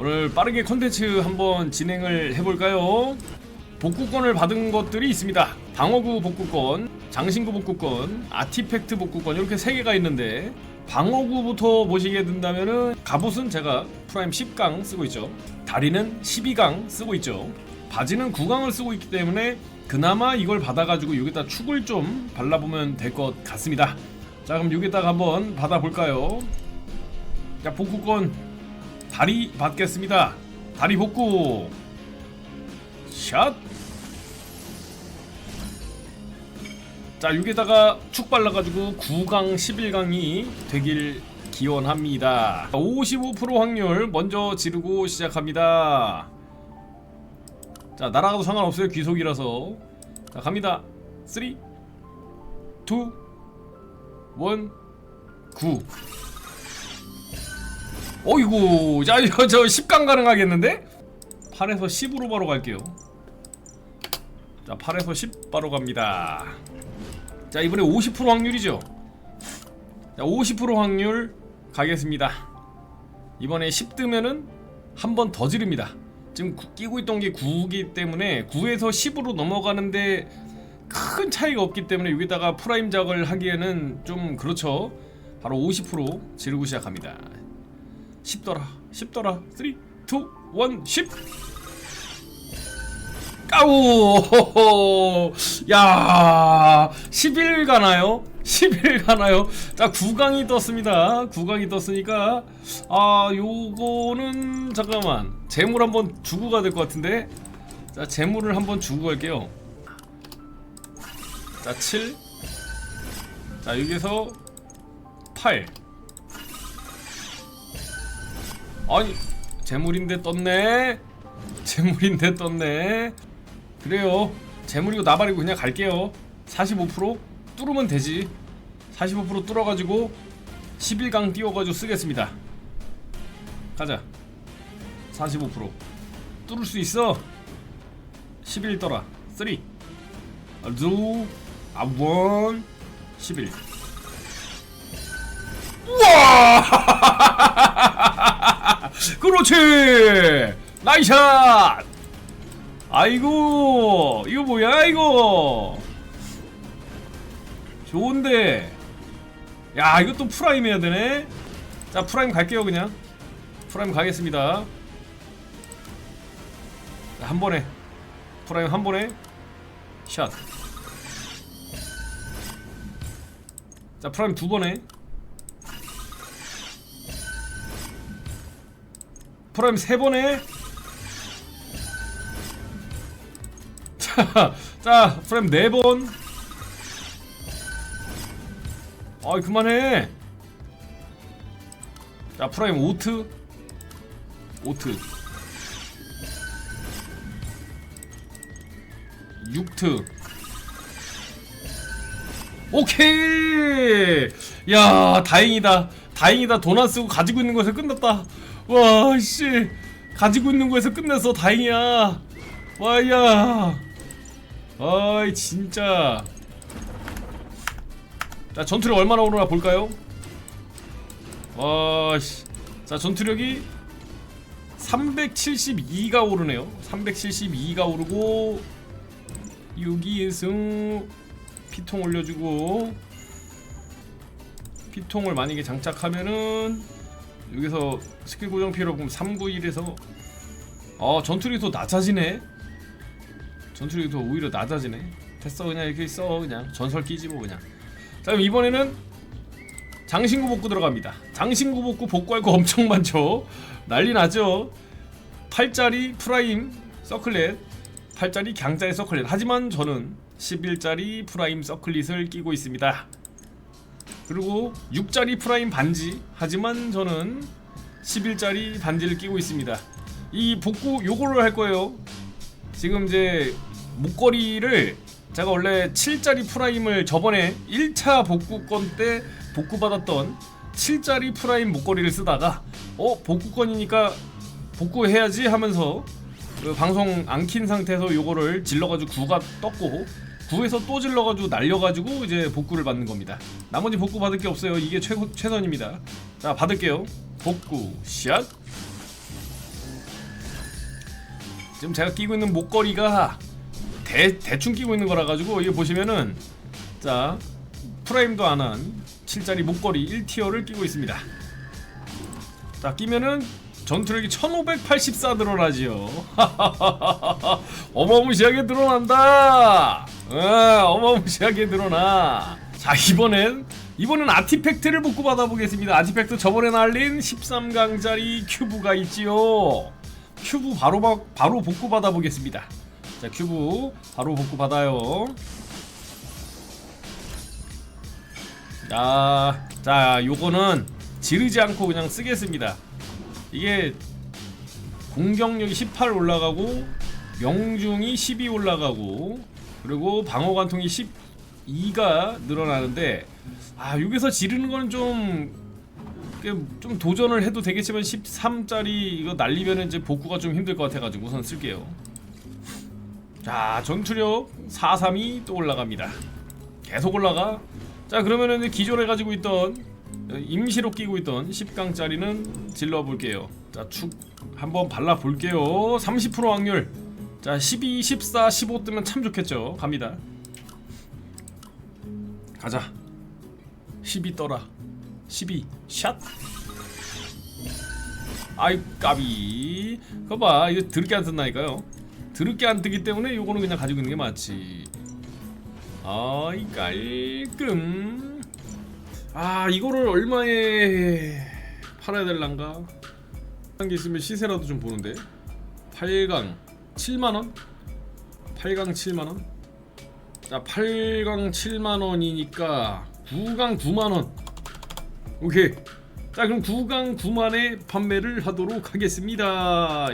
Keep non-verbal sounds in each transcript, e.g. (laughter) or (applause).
오늘 빠르게 컨텐츠 한번 진행을 해볼까요? 복구권을 받은 것들이 있습니다. 방어구 복구권, 장신구 복구권, 아티팩트 복구권 이렇게 세 개가 있는데 방어구부터 보시게 된다면은 갑옷은 제가 프라임 10강 쓰고 있죠. 다리는 12강 쓰고 있죠. 바지는 9강을 쓰고 있기 때문에 그나마 이걸 받아가지고 여기다 축을 좀 발라보면 될 것 같습니다. 자 그럼 여기다가 한번 받아볼까요? 자 복구권 다리 받겠습니다. 다리 복구 샷. 자 여기다가 축 발라가지고 9강 11강이 되길 기원합니다. 55% 확률 먼저 지르고 시작합니다. 자 날아가도 상관없어요 귀속이라서 자 갑니다 3 2 1 9 어이구 자 이거 저 10강 가능하겠는데? 8에서 10으로 바로 갈게요. 자 8에서 10 바로 갑니다. 자 이번에 50% 확률이죠? 자 50% 확률 가겠습니다. 이번에 10 뜨면은 한 번 더 지릅니다. 지금 구- 끼고 있던 게 9기 때문에 9에서 10으로 넘어가는데 큰 차이가 없기 때문에 여기다가 프라임 작을 하기에는 좀 그렇죠. 바로 50% 지르고 시작합니다 10더라 10더라 3 2 1 10 까우 야 10일 가나요? 10일 가나요? 자 9강이 떴습니다. 9강이 떴으니까 아 요거는 잠깐만. 재물 한번 주고 가야 될 것 같은데. 자 재물을 한번 주고 갈게요. 자 7 자 여기서 8 아니 재물인데 떴네. 재물인데 떴네. 그래요. 재물이고 나발이고 그냥 갈게요. 45% 뚫으면 되지. 45% 뚫어가지고 11강 띄워가지고 쓰겠습니다. 가자. 45% 뚫을 수 있어. 11 떠라. 3 2 1 11 우와 그렇지. 나이샷. 아이고 이거 뭐야 이거? 좋은데. 야 이것도 프라임 해야 되네. 자 프라임 갈게요 그냥. 프라임 가겠습니다. 자, 한 번에. 프라임 한 번에. 샷. 자 프라임 두 번에 프라임 세 번에 자, 자 프라임 네 번. 아이 그만해. 자 프라임 오트, 오트, 육트. 오케이. 야 다행이다. 다행이다. 돈 안 쓰고 가지고 있는 거에서 끝났다. 와 씨. 가지고 있는 거에서 끝냈어. 다행이야. 와야. 아이 진짜. 자 전투력 얼마나 오르나 볼까요? 와씨. 자 전투력이 372가 오르네요. 372가 오르고 여기에서 피통 올려주고 피통을 만약에 장착하면은 여기서 스킬 고정 필요 그럼 391에서 어 전투력이 더 낮아지네. 전투력이 더 오히려 낮아지네. 됐어 그냥 이렇게 써 그냥. 전설 끼지 뭐 그냥. 자 그럼 이번에는 장신구 복구 들어갑니다. 장신구 복구 복구할 거 엄청 많죠? 난리 나죠? 8짜리 프라임 서클렛 8짜리 강자의 서클렛. 하지만 저는 11짜리 프라임 서클릿을 끼고 있습니다 그리고 6짜리 프라임 반지. 하지만 저는 11짜리 반지를 끼고 있습니다. 이 복구 요거를 할 거예요. 지금 이제 목걸이를 제가 원래 7짜리 프라임을 저번에 1차 복구권 때 복구받았던 7짜리 프라임 목걸이를 쓰다가 어 복구권이니까 복구해야지 하면서 그 방송 안 킨 상태에서 요거를 질러가지고 구가 떴고 구에서 또 질러가지고 날려가지고 이제 복구를 받는 겁니다. 나머지 복구 받을 게 없어요. 이게 최고 최선입니다. 자 받을게요. 복구 샷. 지금 제가 끼고 있는 목걸이가 대, 대충 끼고 있는 거라 가지고 이게 보시면은 자 프레임도 안 한 7짜리 목걸이 1티어를 끼고 있습니다 자 끼면은 전투력이 1584 늘어나지요 어마무시하게 늘어난다 어, 어마무시하게 늘어나. 자 이번엔 이번엔 아티팩트를 복구 받아보겠습니다. 아티팩트 저번에 날린 13강짜리 큐브가 있지요. 큐브 바로 바, 바로 복구 받아보겠습니다. 자 큐브 바로 복구 받아요. 자, 자 요거는 지르지 않고 그냥 쓰겠습니다. 이게 공격력이 18 올라가고 명중이 12 올라가고 그리고 방어 관통이 12가 늘어나는데 아 여기서 지르는 거는 좀, 좀 도전을 해도 되겠지만 13짜리 이거 날리면 이제 복구가 좀 힘들 것 같아가지고 우선 쓸게요. 자 전투력 432 또 올라갑니다. 계속 올라가. 자 그러면은 기존에 가지고 있던 어, 임시로 끼고 있던 10강짜리는 질러 볼게요. 자 축 한번 발라 볼게요. 30% 확률 자 12, 14, 15 뜨면 참 좋겠죠. 갑니다. 가자. 12 떠라. 12 샷. 아이 까비. 그거 봐. 이거 드럽게 안 뜬다니까요. 드럽게 안 뜨기 때문에 요거는 그냥 가지고 있는 게 맞지. 아이 깔끔. 아 이거를 얼마에 팔아야 될란가? 한 게 있으면 시세라도 좀 보는데. 8강 7만원? 8강 7만원? 자 8강 7만원이니까 9강 9만원. 오케이. 자 그럼 9강 9만에 판매를 하도록 하겠습니다.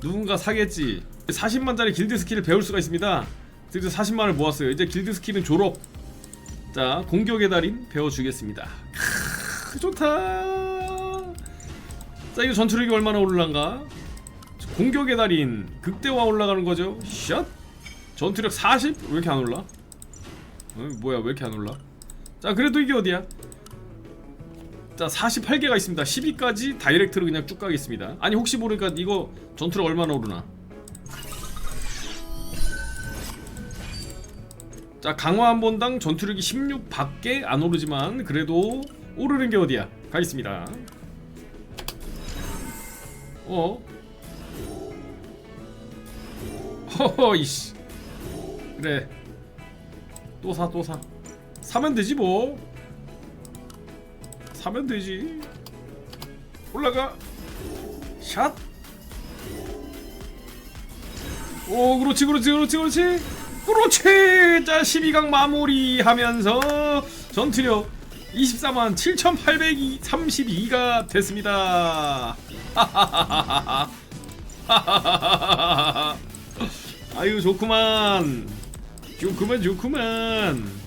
누군가 사겠지. 40만짜리 길드 스킬을 배울 수가 있습니다. 드디어 40만을 모았어요. 이제 길드 스킬은 졸업. 자 공격의 달인 배워주겠습니다. 크, 좋다. 자 이거 전투력이 얼마나 오를란가 공격의 달인 극대화 올라가는 거죠 샷 전투력 40? 왜 이렇게 안 올라? 어, 뭐야 왜 이렇게 안 올라? 자 그래도 이게 어디야? 자 48개가 있습니다 12까지 다이렉트로 그냥 쭉 가겠습니다 아니 혹시 모르니까 이거 전투력 얼마나 오르나 자 강화 한 번당 전투력이 16밖에 안 오르지만 그래도 오르는 게 어디야 가겠습니다 어? 허허 이씨. 그래. 또사 또 사. 사면 되지 뭐. 사면 되지. 올라가. 샷. 오 그렇지 그렇지 그렇지 그렇지. 그렇지. 자 12강 마무리 하면서 전투력 24만 7832가 됐습니다 (laughs) 아유 좋구만. 좋구만 좋구만